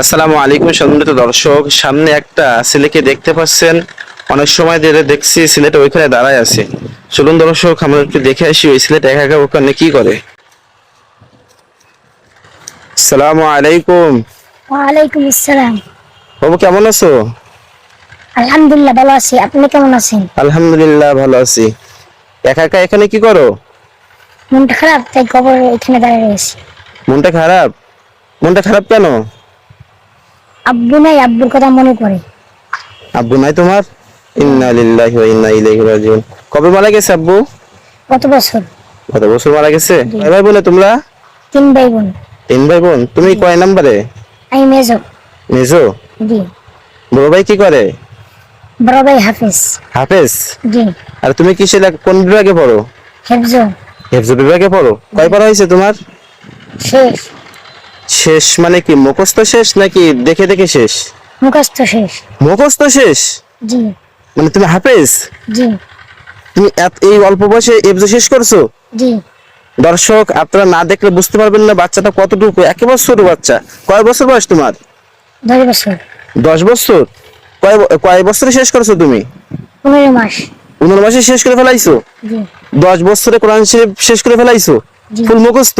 আসসালামু আলাইকুম সম্মানিত দর্শক সামনে একটা ছেলেকে দেখতে পাচ্ছেন। অনেক সময় ধরে দেখছি ছেলেটা ওইখানে দাঁড়ায় আছে। চলুন দর্শক আমরা একটু দেখে আসি ওই ছেলেটা একা একা ওখানে কি করে। আসসালামু আলাইকুম। ওয়ালাইকুম আসসালাম। বাবু কেমন আছো? আলহামদুলিল্লাহ ভালো আছি। আপনি কেমন আছেন? আলহামদুলিল্লাহ ভালো আছি। একা একা এখানে কি করো? মনটা খারাপ তাই কবর এখানে দাঁড়িয়ে আছি মনটা খারাপ? মনটা খারাপ কেন? আব্বু নাই আব্বুর কথা মনে পড়ে। আব্বু নাই তোমার? ইন্না লিল্লাহি ওয়া ইন্না ইলাইহি রাজিউন। কবে মারা গেছে আব্বু? কত বছর? কত বছর মারা গেছে? কয় ভাই বোনে তোমরা? তিন ভাই বোন। তিন ভাই বোন। তুমি কয় নাম্বারে? আমি মেজো। মেজো? জি বড় ভাই কি করে? বড় ভাই হাফেজ। হাফেজ? জি আর তুমি কিসে কোন বিভাগে পড়ো? হেফজো। হেফজ বিভাগে পড়ো? কয় পড়া হয়েছে তোমার? শেষ। শেষ মানে কি? মুখস্থ শেষ নাকি দেখে দেখে শেষ? মুখস্থ শেষ। মুখস্থ শেষ? জি। মানে তুমি হাফেজ? জি। তুমি এই অল্প বয়সে হেফজ শেষ করছ? জি। দর্শক আপনারা না দেখলে বুঝতে পারবেন না বাচ্চাটা কতটুকু একেবারে বছর বাচ্চা। কয় বছর বয়স তোমার? দশ বছর। দশ বছর? কয় কয় বছরে শেষ করছ তুমি? পনেরো মাস। পনেরো মাসে শেষ করে ফেলাইছো? দশ বছরে কোরআন শরীফ শেষ করে ফেলাইছো। ফুল মুখস্থ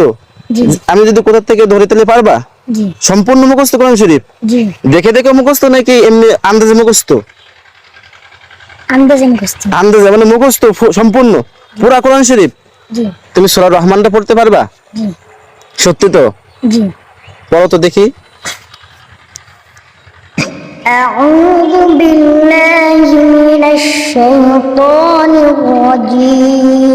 জি আমি যদি কোথা থেকে ধরে তেলে পারবা জি সম্পূর্ণ মুখস্থ কোরআন শরীফ জি দেখে দেখে মুখস্থ নাকি এমনি আন্দাজে মুখস্থ আন্দাজে মুখস্থ আন্দাজে মানে মুখস্থ ফু- সম্পূর্ণ পুরা কোরআন শরীফ জি তুমি সূরা রহমানটা পড়তে পারবা জি সত্যি তো জি পড়ো তো দেখি أعوذ بالله من الشيطان الرجيم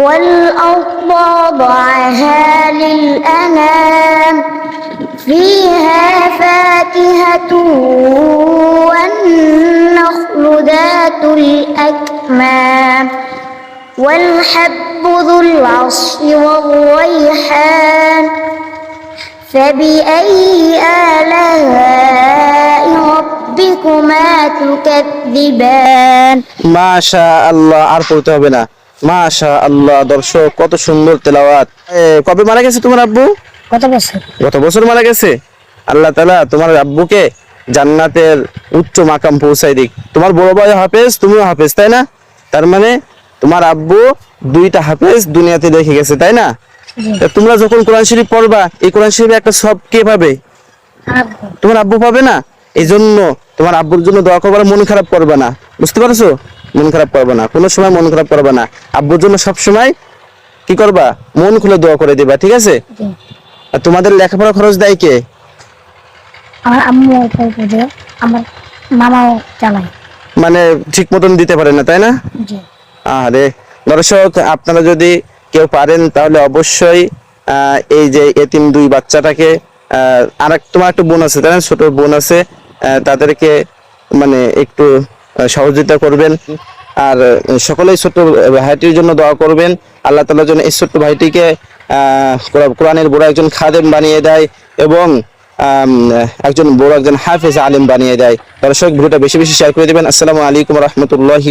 والأرض وضعها للأنام فيها فاكهة والنخل ذات الأكمام والحب ذو العصف والريحان فبأي آلاء ربكما تكذبان মাশা আল্লাহ আর পড়তে হবে না মাশা আল্লাহ দর্শক কত সুন্দর তেলাওয়াত। কবে মারা গেছে তোমার আব্বু? কত বছর। গত বছর মারা গেছে? আল্লাহ তালা তোমার আব্বুকে জান্নাতের উচ্চ মাকাম পৌঁছাই দিক। তোমার বড় ভাই হাফেজ তুমিও হাফেজ তাই না? তার মানে তোমার আব্বু দুইটা হাফেজ দুনিয়াতে রেখে গেছে তাই না? তোমরা যখন কোরআন শরীফ পড়বা এই কোরআন শরীফে একটা সব কে পাবে? তোমার আব্বু পাবে না? এই জন্য তোমার আব্বুর জন্য দোয়া করবার মন খারাপ করবে না। বুঝতে পারছ? মন খারাপ করবে না কোনো সময় মন খারাপ করবে না। আব্বুর জন্য সব সময় কি করবা? মন খুলে দোয়া করে দিবা ঠিক আছে? আর তোমাদের লেখাপড়া খরচ দেয় কে? আমার আম্মু পুজো আমার মামাও চালায়। মানে ঠিক মতন দিতে পারে না তাই না? আরে দর্শক আপনারা যদি কেউ পারেন তাহলে অবশ্যই এই যে এতিম দুই বাচ্চাটাকে আর এক তোমার একটা বোন আছে তাই না? ছোট বোন আছে তাদেরকে মানে একটু সহযোগিতা করবেন। আর সকলেই ছোট্ট ভাইটির জন্য দোয়া করবেন। আল্লাহ তালার জন্য এই ছোট্ট ভাইটিকে কোরআনের বড় একজন খাদেম বানিয়ে দেয় এবং একজন বড় একজন হাফেজ আলিম বানিয়ে দেয়। দর্শক, ভিডিওটা বেশি বেশি শেয়ার করে দেবেন। আসসালামু আলাইকুম রহমতুল্লাহি